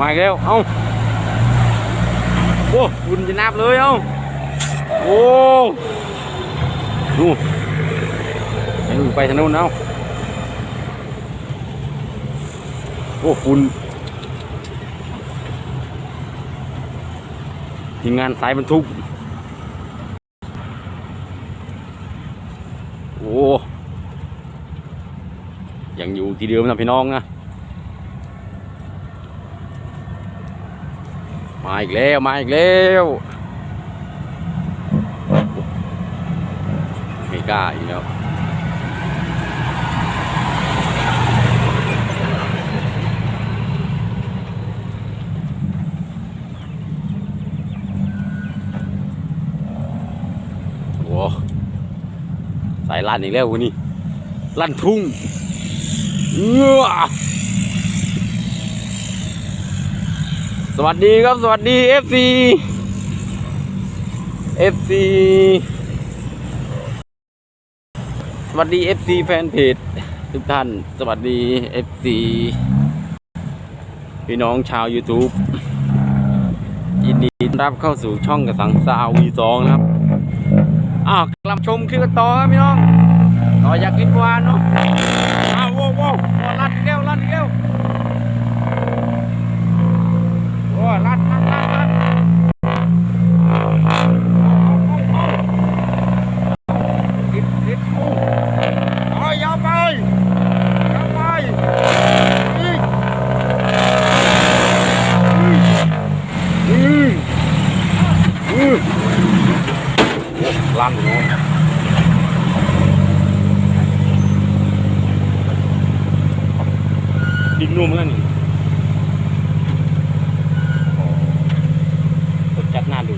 มาอีกแล้วเอ้าโอ้คุณจะนับเลยเอ้าโอ้ดูไปนู่นไปทางนู้นเอ้าโอ้คุณทีมงานสายบรรทุก โอ้ยังอยู่ที่เดิมนะพี่น้องนะ มาอีกแล้ว มาอีกแล้วไม่กล้าอีกแล้วโอ้สายลั่นอีกแล้ววันนี้ลั่นทุ่งเอื้อ ส วัสดีครับ สวัสดี FC FC สวัสดี FC แฟนเพจทุกท่าน สวัสดี FC พี่น้องชาว YouTube ยินดีต้อนรับเข้าสู่ช่องกระสังซาววีสองนะครับ อ้าวกลับชมคลิปต่อครับพี่น้อง ต่ออยากกินวานเนาะอ้าวโว้วโว้วลัดอีกแล้วลัดอีกแล้ว โอ้ยรัดรัดรัดรัดติดติดอู้เอายาวไปยาวไปอีกอืมอืมโอ้ลั่นเนาะ ดินนุ่มเหมือนกันนี่กดจัดหน้าดู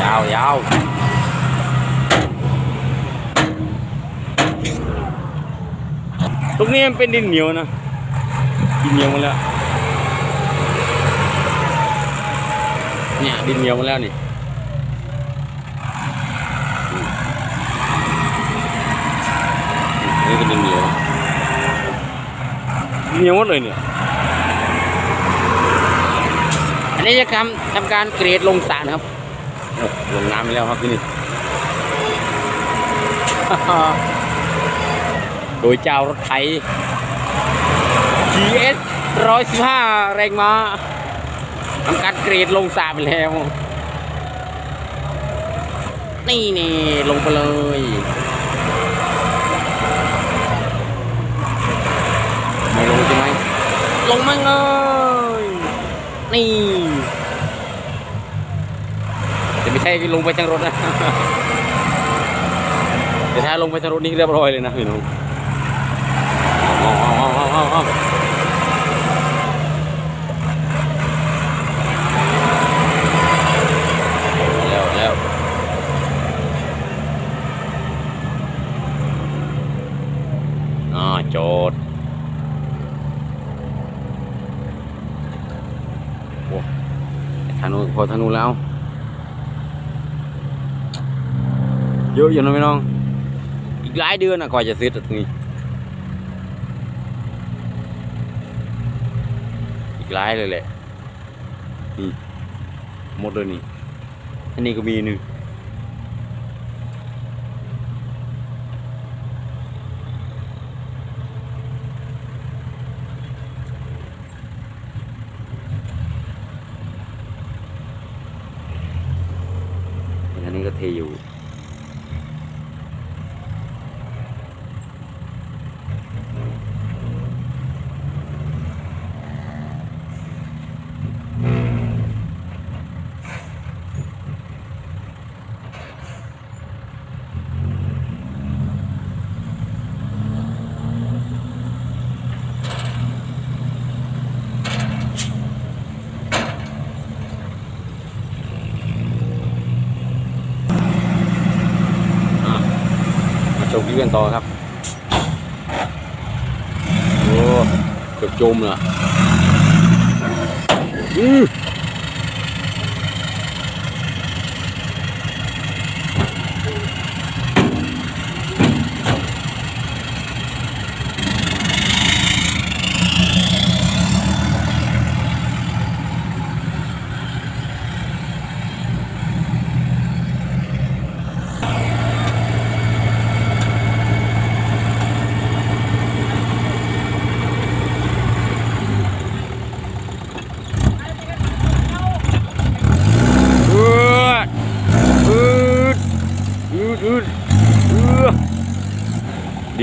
ยาวยาวตรงนี้มันเป็นดินเหนียวนะ ดินเหนียวมาแล้ว เนี่ยดินเหนียวมาแล้วนี่นี่ก็ดินเหนียวดินเหนียวหมดเลยเนี่ย อันนี้จะทำทำการเกรดลงสารนะครับลงน้ำไปแล้วครับที่นี่โดยเจ้ารถไถ GS 115 แรงมาทำการเกรดลงสระไปแล้ว นี่นี่ลงไปเลยไม่ลงใช่ไหมลงมาเลยนี่แต่ไม่ใช่ลงไปทางรถนะแต่ถ้าลงไปทางรถนี่เรียบร้อยเลยนะพี่น้องเอาเอาเอาเอาเอา แล้วแล้ว อ่าโจดโอ้ธนูพอธนูแล้ว เยอะอยู่นะพี่น้อง อีกหลายเดือนนะกว่าจะเสร็จตรงนี้ อีกหลายเลยแหละ นี่หมดเลยนี่ อันนี้ก็มีหนึ่ง อันนี้ก็เทอยู่ ยืกันต่อครับโอ้เกือบจมเลยอืม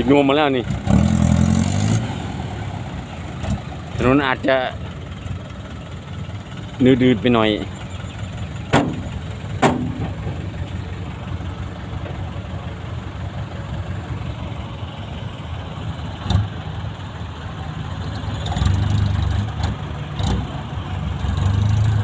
ดิดนวมมาแล้วนี่ถนนอาจจะนืดๆไปหน่อย